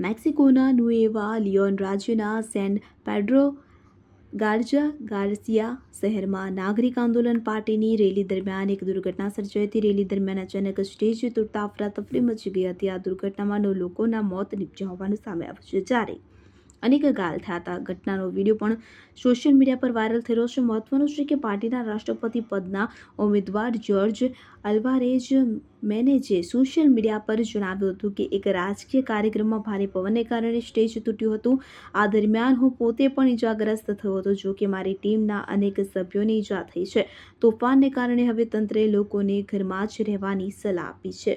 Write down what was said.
મેક્સિકોના નુએવા Leon રાજ્યના Sen Pedro ગાર્જા ગાર્સિયા શહેરમાં નાગરિક આંદોલન પાર્ટીની રેલી દરમિયાન એક દુર્ઘટના સર્જાઈ હતી રેલી દરમિયાન અચાનક સ્ટેજ તૂટતા અફરાતફરી મચી ગઈ હતી આ દુર્ઘટનામાં નવ લોકોના મોત નીપજ્યા હોવાનું સામે આવ્યું છે જ્યારે અનેક ગાલ થયા હતા. ઘટનાનો વીડિયો પણ સોશિયલ મીડિયા પર વાયરલ થઈ રહ્યો છે. મહત્વનું છે કે પાર્ટીના રાષ્ટ્રપતિ પદના ઉમેદવાર George Alvarez Maynez social media પર જણાવ્યું હતું કે એક રાજકીય કાર્યક્રમમાં ભારે પવનને કારણે સ્ટેજ તૂટ્યું હતું. આ દરમિયાન હું પોતે પણ ઇજાગ્રસ્ત થયો હતો. જો કે મારી ટીમના અનેક સભ્યોને ઈજા થઈ છે. તોફાનને કારણે હવે તંત્રે લોકોને ઘરમાં જ રહેવાની સલાહ આપી છે.